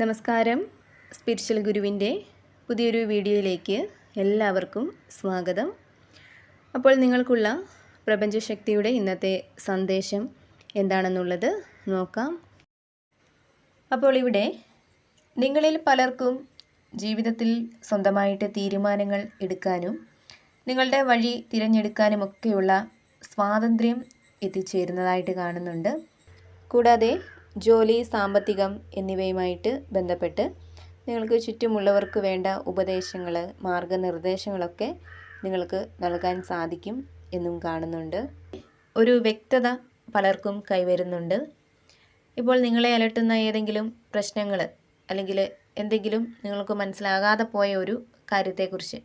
നമസ്കാരം. സ്പിരിച്വൽ ഗുരുവിന്റെ പുതിയൊരു വീഡിയോയിലേക്ക് എല്ലാവർക്കും സ്വാഗതം. അപ്പോൾ നിങ്ങൾക്കുള്ള പ്രപഞ്ചശക്തിയുടെ ഇന്നത്തെ സന്ദേശം എന്താണെന്നുള്ളത് നോക്കാം. അപ്പോൾ ഇവിടെ നിങ്ങളിൽ പലർക്കും ജീവിതത്തിൽ സ്വന്തമായിട്ട് തീരുമാനങ്ങൾ എടുക്കാനും നിങ്ങളുടെ വഴി തിരഞ്ഞെടുക്കാനുമൊക്കെയുള്ള സ്വാതന്ത്ര്യം എത്തിച്ചേരുന്നതായിട്ട് കാണുന്നുണ്ട്. കൂടാതെ ജോലി സാമ്പത്തികം എന്നിവയുമായിട്ട് ബന്ധപ്പെട്ട് നിങ്ങൾക്ക് ചുറ്റുമുള്ളവർക്ക് വേണ്ട ഉപദേശങ്ങൾ മാർഗനിർദ്ദേശങ്ങളൊക്കെ നിങ്ങൾക്ക് നൽകാൻ സാധിക്കും എന്നും കാണുന്നുണ്ട്. ഒരു വ്യക്തത പലർക്കും കൈവരുന്നുണ്ട്. ഇപ്പോൾ നിങ്ങളെ അലട്ടുന്ന ഏതെങ്കിലും പ്രശ്നങ്ങൾ അല്ലെങ്കിൽ എന്തെങ്കിലും നിങ്ങൾക്ക് മനസ്സിലാകാതെ പോയ ഒരു കാര്യത്തെക്കുറിച്ച്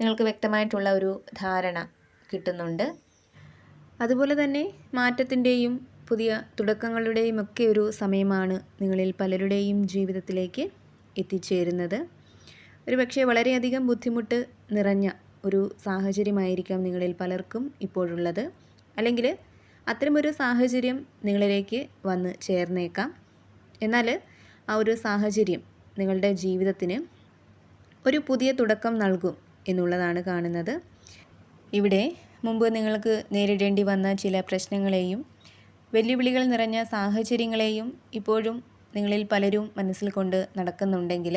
നിങ്ങൾക്ക് വ്യക്തമായിട്ടുള്ള ഒരു ധാരണ കിട്ടുന്നുണ്ട്. അതുപോലെ തന്നെ മാറ്റത്തിന്റെയും പുതിയ തുടക്കങ്ങളുടെയും ഒക്കെ ഒരു സമയമാണ് നിങ്ങളിൽ പലരുടെയും ജീവിതത്തിലേക്ക് എത്തിച്ചേരുന്നത്. ഒരു പക്ഷേ വളരെയധികം ബുദ്ധിമുട്ട് നിറഞ്ഞ ഒരു സാഹചര്യമായിരിക്കാം നിങ്ങളിൽ പലർക്കും ഇപ്പോഴുള്ളത്. അല്ലെങ്കിൽ അത്തരമൊരു സാഹചര്യം നിങ്ങളിലേക്ക് വന്ന് ചേർന്നേക്കാം. എന്നാൽ ആ ഒരു സാഹചര്യം നിങ്ങളുടെ ജീവിതത്തിന് ഒരു പുതിയ തുടക്കം നൽകും എന്നുള്ളതാണ് കാണുന്നത്. ഇവിടെ മുമ്പ് നിങ്ങൾക്ക് നേരിടേണ്ടി വന്ന ചില പ്രശ്നങ്ങളെയും വെല്ലുവിളികൾ നിറഞ്ഞ സാഹചര്യങ്ങളെയും ഇപ്പോഴും നിങ്ങളിൽ പലരും മനസ്സിൽ കൊണ്ട് നടക്കുന്നുണ്ടെങ്കിൽ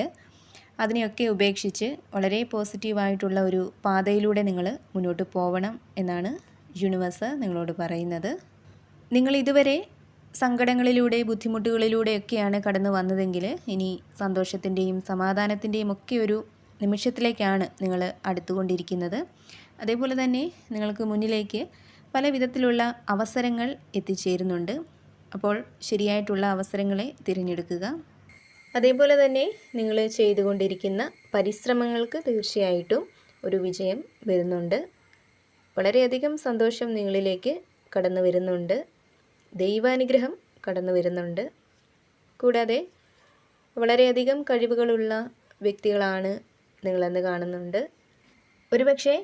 അതിനെയൊക്കെ ഉപേക്ഷിച്ച് വളരെ പോസിറ്റീവായിട്ടുള്ള ഒരു പാതയിലൂടെ നിങ്ങൾ മുന്നോട്ട് പോകണം എന്നാണ് യൂണിവേഴ്സ് നിങ്ങളോട് പറയുന്നത്. നിങ്ങൾ ഇതുവരെ സങ്കടങ്ങളിലൂടെ ബുദ്ധിമുട്ടുകളിലൂടെയൊക്കെയാണ് കടന്നു വന്നതെങ്കിൽ ഇനി സന്തോഷത്തിന്റെയും സമാധാനത്തിന്റെയും ഒക്കെ ഒരു നിമിഷത്തിലേക്കാണ് നിങ്ങൾ അടുത്തുകൊണ്ടിരിക്കുന്നത്. അതേപോലെ തന്നെ നിങ്ങൾക്ക് മുന്നിലേക്ക് പല വിധത്തിലുള്ള അവസരങ്ങൾ എത്തിച്ചേരുന്നുണ്ട്. അപ്പോൾ ശരിയായിട്ടുള്ള അവസരങ്ങളെ തിരഞ്ഞെടുക്കുക. അതേപോലെ തന്നെ നിങ്ങൾ ചെയ്തുകൊണ്ടിരിക്കുന്ന പരിശ്രമങ്ങൾക്ക് തീർച്ചയായിട്ടും ഒരു വിജയം വരുന്നുണ്ട്. വളരെയധികം സന്തോഷം നിങ്ങളിലേക്ക് കടന്നു വരുന്നുണ്ട്. ദൈവാനുഗ്രഹം കടന്നു വരുന്നുണ്ട്. കൂടാതെ വളരെയധികം കഴിവുകളുള്ള വ്യക്തികളാണ് നിങ്ങളെന്ന് കാണുന്നുണ്ട്. ഒരുപക്ഷെ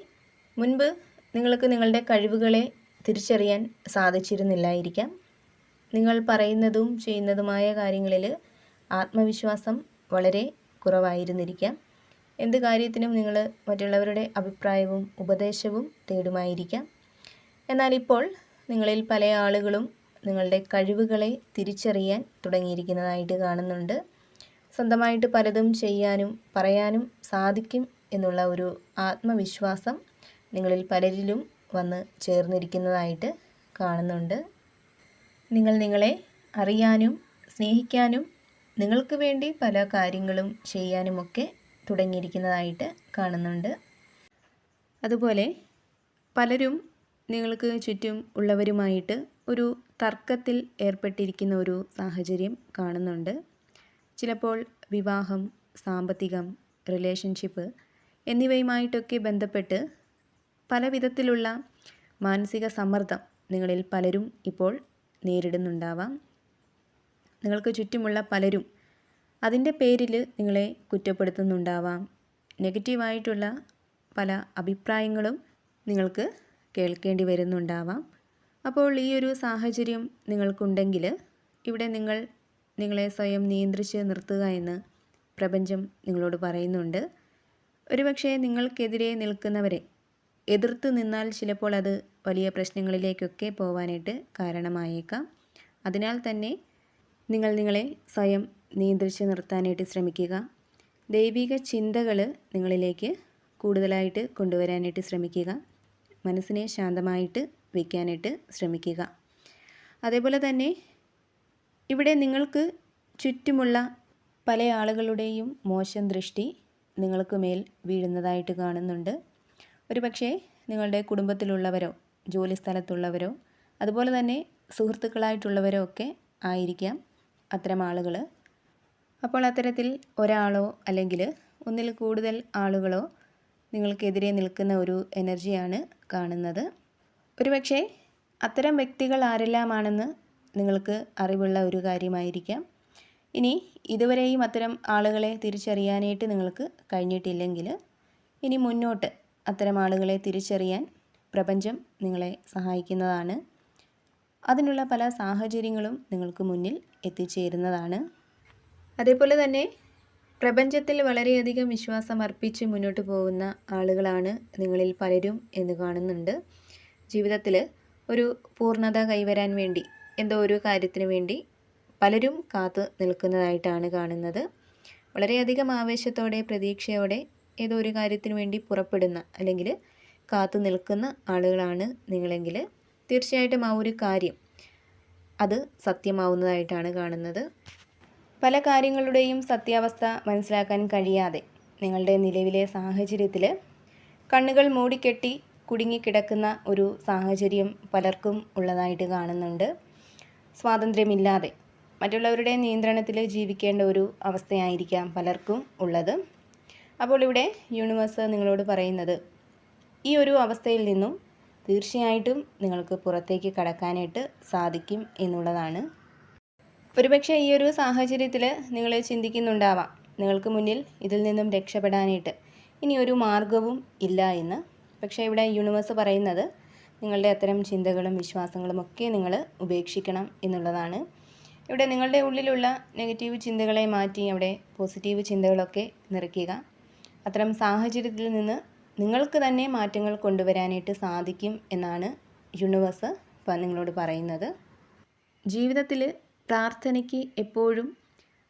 മുൻപ് നിങ്ങൾക്ക് നിങ്ങളുടെ കഴിവുകളെ തിരിച്ചറിയാൻ സാധിച്ചിരുന്നില്ലായിരിക്കാം. നിങ്ങൾ പറയുന്നതും ചെയ്യുന്നതുമായ കാര്യങ്ങളിൽ ആത്മവിശ്വാസം വളരെ കുറവായിരുന്നിരിക്കാം. എന്ത് കാര്യത്തിനും നിങ്ങൾ മറ്റുള്ളവരുടെ അഭിപ്രായവും ഉപദേശവും തേടുമായിരിക്കാം. എന്നാൽ ഇപ്പോൾ നിങ്ങളിൽ പല ആളുകളും നിങ്ങളുടെ കഴിവുകളെ തിരിച്ചറിയാൻ തുടങ്ങിയിരിക്കുന്നതായിട്ട് കാണുന്നുണ്ട്. സ്വന്തമായിട്ട് പലതും ചെയ്യാനും പറയാനും സാധിക്കും എന്നുള്ള ഒരു ആത്മവിശ്വാസം നിങ്ങളിൽ പലരിലും വന്ന് ചേർന്നിരിക്കുന്നതായിട്ട് കാണുന്നുണ്ട്. നിങ്ങൾ നിങ്ങളെ അറിയാനും സ്നേഹിക്കാനും നിങ്ങൾക്ക് വേണ്ടി പല കാര്യങ്ങളും ചെയ്യാനുമൊക്കെ തുടങ്ങിയിരിക്കുന്നതായിട്ട് കാണുന്നുണ്ട്. അതുപോലെ പലരും നിങ്ങൾക്ക് ചുറ്റും ഉള്ളവരുമായിട്ട് ഒരു തർക്കത്തിൽ ഏർപ്പെട്ടിരിക്കുന്ന ഒരു സാഹചര്യം കാണുന്നുണ്ട്. ചിലപ്പോൾ വിവാഹം സാമ്പത്തികം റിലേഷൻഷിപ്പ് എന്നിവയുമായിട്ടൊക്കെ ബന്ധപ്പെട്ട് പല വിധത്തിലുള്ള മാനസിക സമ്മർദ്ദം നിങ്ങളിൽ പലരും ഇപ്പോൾ നേരിടുന്നുണ്ടാവാം. നിങ്ങൾക്ക് ചുറ്റുമുള്ള പലരും അതിന്റെ പേരിൽ നിങ്ങളെ കുറ്റപ്പെടുത്തുന്നുണ്ടാവാം. നെഗറ്റീവായിട്ടുള്ള പല അഭിപ്രായങ്ങളും നിങ്ങൾക്ക് കേൾക്കേണ്ടി വരുന്നുണ്ടാവാം. അപ്പോൾ ഈ ഒരു സാഹചര്യം നിങ്ങൾക്കുണ്ടെങ്കിൽ ഇവിടെ നിങ്ങൾ നിങ്ങളെ സ്വയം നിയന്ത്രിച്ച് നിർത്തുക എന്ന് പ്രപഞ്ചം നിങ്ങളോട് പറയുന്നുണ്ട്. ഒരുപക്ഷെ നിങ്ങൾക്കെതിരെ നിൽക്കുന്നവരെ എതിർത്ത് നിന്നാൽ ചിലപ്പോൾ അത് വലിയ പ്രശ്നങ്ങളിലേക്കൊക്കെ പോവാനായിട്ട് കാരണമായേക്കാം. അതിനാൽ തന്നെ നിങ്ങൾ നിങ്ങളെ സ്വയം നിയന്ത്രിച്ച് നിർത്താനായിട്ട് ശ്രമിക്കുക. ദൈവിക ചിന്തകൾ നിങ്ങളിലേക്ക് കൂടുതലായിട്ട് കൊണ്ടുവരാനായിട്ട് ശ്രമിക്കുക. മനസ്സിനെ ശാന്തമായിട്ട് വയ്ക്കാനായിട്ട് ശ്രമിക്കുക. അതേപോലെ തന്നെ ഇവിടെ നിങ്ങൾക്ക് ചുറ്റുമുള്ള പല ആളുകളുടെയും മോശം ദൃഷ്ടി നിങ്ങൾക്ക് മേൽ വീഴുന്നതായിട്ട് കാണുന്നുണ്ട്. ഒരു പക്ഷേ നിങ്ങളുടെ കുടുംബത്തിലുള്ളവരോ ജോലി സ്ഥലത്തുള്ളവരോ അതുപോലെ തന്നെ സുഹൃത്തുക്കളായിട്ടുള്ളവരോ ഒക്കെ ആയിരിക്കാം അത്തരം ആളുകൾ അപ്പോൾ അത്തരത്തിൽ ഒരാളോ അല്ലെങ്കിൽ ഒന്നിൽ കൂടുതൽ ആളുകളോ നിങ്ങൾക്കെതിരെ നിൽക്കുന്ന ഒരു എനർജിയാണ് കാണുന്നത്. ഒരുപക്ഷെ അത്തരം വ്യക്തികൾ ആരെല്ലാമാണെന്ന് നിങ്ങൾക്ക് അറിവുള്ള ഒരു കാര്യമായിരിക്കാം. ഇനി ഇതുവരെയും അത്തരം ആളുകളെ തിരിച്ചറിയാനായിട്ട് നിങ്ങൾക്ക് കഴിഞ്ഞിട്ടില്ലെങ്കിൽ ഇനി മുന്നോട്ട് അത്തരം ആളുകളെ തിരിച്ചറിയാൻ പ്രപഞ്ചം നിങ്ങളെ സഹായിക്കുന്നതാണ്. അതിനുള്ള പല സാഹചര്യങ്ങളും നിങ്ങൾക്ക് മുന്നിൽ എത്തിച്ചേരുന്നതാണ്. അതേപോലെ തന്നെ പ്രപഞ്ചത്തിൽ വളരെയധികം വിശ്വാസം അർപ്പിച്ച് മുന്നോട്ട് പോകുന്ന ആളുകളാണ് നിങ്ങളിൽ പലരും എന്ന് കാണുന്നുണ്ട്. ജീവിതത്തിൽ ഒരു പൂർണത കൈവരാൻ വേണ്ടി എന്തോ ഒരു കാര്യത്തിന് വേണ്ടി പലരും കാത്തു നിൽക്കുന്നതായിട്ടാണ് കാണുന്നത്. വളരെയധികം ആവേശത്തോടെ പ്രതീക്ഷയോടെ ഏതോ ഒരു കാര്യത്തിന് വേണ്ടി പുറപ്പെടുന്ന അല്ലെങ്കിൽ കാത്തു നിൽക്കുന്ന ആളുകളാണ് നിങ്ങളെങ്കിൽ തീർച്ചയായിട്ടും ആ ഒരു കാര്യം അത് സത്യമാവുന്നതായിട്ടാണ് കാണുന്നത്. പല കാര്യങ്ങളുടെയും സത്യാവസ്ഥ മനസ്സിലാക്കാൻ കഴിയാതെ നിങ്ങളുടെ നിലവിലെ സാഹചര്യത്തിൽ കണ്ണുകൾ മൂടിക്കെട്ടി കുടുങ്ങിക്കിടക്കുന്ന ഒരു സാഹചര്യം പലർക്കും ഉള്ളതായിട്ട് കാണുന്നുണ്ട്. സ്വാതന്ത്ര്യമില്ലാതെ മറ്റുള്ളവരുടെ നിയന്ത്രണത്തിൽ ജീവിക്കേണ്ട ഒരു അവസ്ഥയായിരിക്കാം പലർക്കും ഉള്ളത്. അപ്പോൾ ഇവിടെ യൂണിവേഴ്സ് നിങ്ങളോട് പറയുന്നത് ഈ ഒരു അവസ്ഥയിൽ നിന്നും തീർച്ചയായിട്ടും നിങ്ങൾക്ക് പുറത്തേക്ക് കടക്കാനായിട്ട് സാധിക്കും എന്നുള്ളതാണ്. ഒരുപക്ഷെ ഈ ഒരു സാഹചര്യത്തിൽ നിങ്ങൾ ചിന്തിക്കുന്നുണ്ടാവാം നിങ്ങൾക്ക് മുന്നിൽ ഇതിൽ നിന്നും രക്ഷപ്പെടാനായിട്ട് ഇനി ഒരു മാർഗവും ഇല്ല എന്ന്. പക്ഷേ ഇവിടെ യൂണിവേഴ്സ് പറയുന്നത് നിങ്ങളുടെ അത്തരം ചിന്തകളും വിശ്വാസങ്ങളും ഒക്കെ നിങ്ങൾ ഉപേക്ഷിക്കണം എന്നുള്ളതാണ്. ഇവിടെ നിങ്ങളുടെ ഉള്ളിലുള്ള നെഗറ്റീവ് ചിന്തകളെ മാറ്റി അവിടെ പോസിറ്റീവ് ചിന്തകളൊക്കെ നിറയ്ക്കുക. അത്തരം സാഹചര്യത്തിൽ നിന്ന് നിങ്ങൾക്ക് തന്നെ മാറ്റങ്ങൾ കൊണ്ടുവരാനായിട്ട് സാധിക്കും എന്നാണ് യൂണിവേഴ്സ് ഇപ്പം നിങ്ങളോട് പറയുന്നത്. ജീവിതത്തിൽ പ്രാർത്ഥനയ്ക്ക് എപ്പോഴും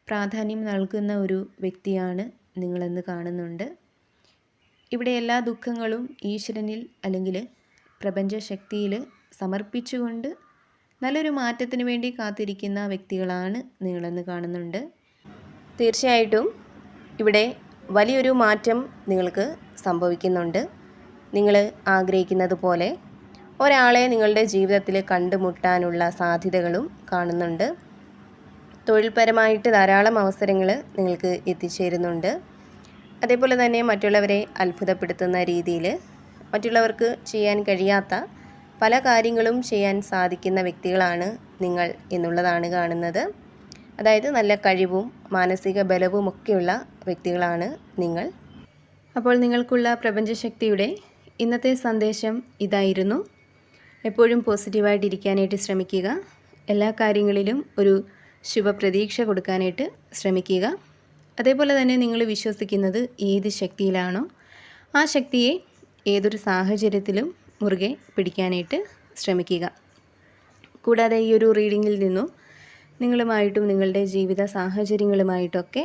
പ്രാധാന്യം നൽകുന്ന ഒരു വ്യക്തിയാണ് നിങ്ങളെന്ന് കാണുന്നുണ്ട്. ഇവിടെ എല്ലാ ദുഃഖങ്ങളും ഈശ്വരനിൽ അല്ലെങ്കിൽ പ്രപഞ്ചശക്തിയിൽ സമർപ്പിച്ചുകൊണ്ട് നല്ലൊരു മാറ്റത്തിന് വേണ്ടി കാത്തിരിക്കുന്ന വ്യക്തികളാണ് നിങ്ങളെന്ന് കാണുന്നുണ്ട്. തീർച്ചയായിട്ടും ഇവിടെ വലിയൊരു മാറ്റം നിങ്ങൾക്ക് സംഭവിക്കുന്നുണ്ട്. നിങ്ങൾ ആഗ്രഹിക്കുന്നത് പോലെ ഒരാളെ നിങ്ങളുടെ ജീവിതത്തിൽ കണ്ടുമുട്ടാനുള്ള സാധ്യതകളും കാണുന്നുണ്ട്. തൊഴിൽപരമായിട്ട് ധാരാളം അവസരങ്ങൾ നിങ്ങൾക്ക് എത്തിച്ചേരുന്നുണ്ട്. അതേപോലെ തന്നെ മറ്റുള്ളവരെ അത്ഭുതപ്പെടുത്തുന്ന രീതിയിൽ മറ്റുള്ളവർക്ക് ചെയ്യാൻ കഴിയാത്ത പല കാര്യങ്ങളും ചെയ്യാൻ സാധിക്കുന്ന വ്യക്തികളാണ് നിങ്ങൾ എന്നുള്ളതാണ് കാണുന്നത്. അതായത് നല്ല കഴിവും മാനസിക ബലവും ഒക്കെയുള്ള വ്യക്തികളാണ് നിങ്ങൾ. അപ്പോൾ നിങ്ങൾക്കുള്ള പ്രപഞ്ചശക്തിയുടെ ഇന്നത്തെ സന്ദേശം ഇതായിരുന്നു. എപ്പോഴും പോസിറ്റീവായിട്ടിരിക്കാനായിട്ട് ശ്രമിക്കുക. എല്ലാ കാര്യങ്ങളിലും ഒരു ശുഭപ്രതീക്ഷ കൊടുക്കാനായിട്ട് ശ്രമിക്കുക. അതേപോലെ തന്നെ നിങ്ങൾ വിശ്വസിക്കുന്നത് ഏത് ശക്തിയിലാണോ ആ ശക്തിയെ ഏതൊരു സാഹചര്യത്തിലും മുറുകെ പിടിക്കാനായിട്ട് ശ്രമിക്കുക. കൂടാതെ ഈ ഒരു റീഡിങ്ങിൽ നിന്നും നിങ്ങളുമായിട്ടും നിങ്ങളുടെ ജീവിത സാഹചര്യങ്ങളുമായിട്ടൊക്കെ